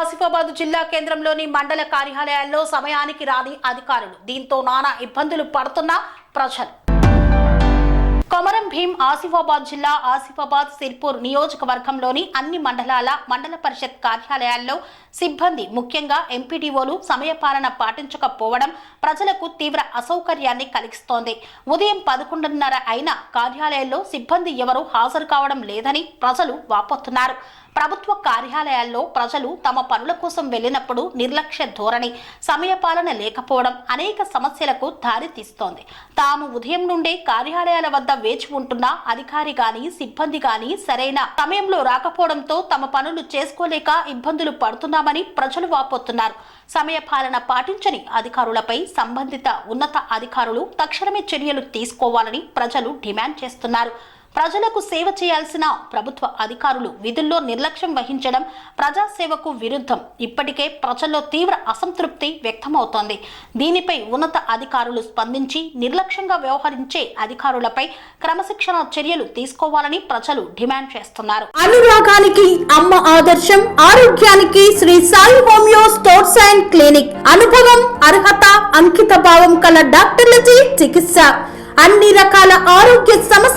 ఆసిఫాబాద్ జిల్లా కేంద్రంలోని మండల కార్యాలయాల్లో సమయానికి రాని అధికారులు. దీంతో నానా ఇబ్బందులు పడుతున్న ప్రజలు. కొమరం భీం ఆసిఫాబాద్ జిల్లా ఆసిఫాబాద్ సిర్పూర్ నియోజకవర్గంలోని అన్ని మండలాల మండల పరిషత్ కార్యాలయాల్లో సిబ్బంది ముఖ్యంగా ఎంపీడీఓలు సమయపాలన పాటించకపోవడం ప్రజలకు తీవ్ర అసౌకర్యాన్ని కలిగిస్తోంది. ఉదయం పదకొండున్నర అయినా కార్యాలయాల్లో సిబ్బంది ఎవరూ హాజరు కావడం లేదని ప్రజలు వాపోతున్నారు. ప్రభుత్వ కార్యాలయాల్లో ప్రజలు తమ పనుల కోసం వెళ్ళినప్పుడు నిర్లక్ష్య ధోరణి సమయపాలన లేకపోవడం అనేక సమస్యలకు దారితీస్తోంది. తాము ఉదయం నుండే కార్యాలయాల వద్ద వేచి ఉంటున్న అధికారి గాని సిబ్బంది గాని సరైన సమయంలో రాకపోవడంతో తమ పనులు చేసుకోలేక ఇబ్బందులు పడుతున్నామని ప్రజలు వాపోతున్నారు. సమయపాలన పాటించని అధికారులపై సంబంధిత ఉన్నత అధికారులు తక్షణమే చర్యలు తీసుకోవాలని ప్రజలు డిమాండ్ చేస్తున్నారు. ప్రజలకు సేవ చేయాల్సిన ప్రభుత్వ అధికారులు విధుల్లో నిర్లక్ష్యం వహించడం ప్రజాసేవకు విరుద్ధం. ఇప్పటికే ప్రజల్లో తీవ్ర అసంతృప్తి వ్యక్తమవుతోంది. దీనిపై ఉన్నత అధికారులు స్పందించి నిర్లక్ష్యంగా వ్యవహరించే అధికారులపై క్రమశిక్షణ చర్యలు తీసుకోవాలని ప్రజలు డిమాండ్ చేస్తున్నారు. అనురాగానికి అమ్మ ఆదర్శం ఆరోగ్యానికి Shri Sai homeo stores and clinic. అనుభవం అర్హత అంకిత భావం కల డాక్టర్లచే చికిత్స. అన్ని రకాల ఆరోగ్య సమస్య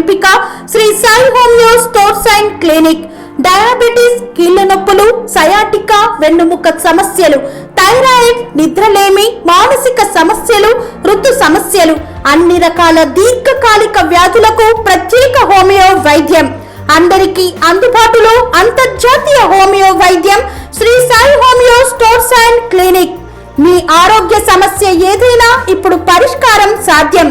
ఎంపిక Shri Sai homeo stores and clinic. Diabetes కీళ్ళ నొప్పులు సయాటికా వెన్నుముక సమస్యలు థైరాయిడ్ నిద్రలేమి మానసిక సమస్యలు ఋతు సమస్యలు అన్ని రకాల దీర్ఘకాలిక వ్యాధులకు ప్రత్యేక హోమియో వైద్యం. అందరికీ అందుబాటులో అంతర్జాతీయ హోమియో వైద్యం Shri Sai homeo stores and clinic. మీ ఆరోగ్య సమస్య ఏదైనా ఇప్పుడు పరిష్కారం సాధ్యం.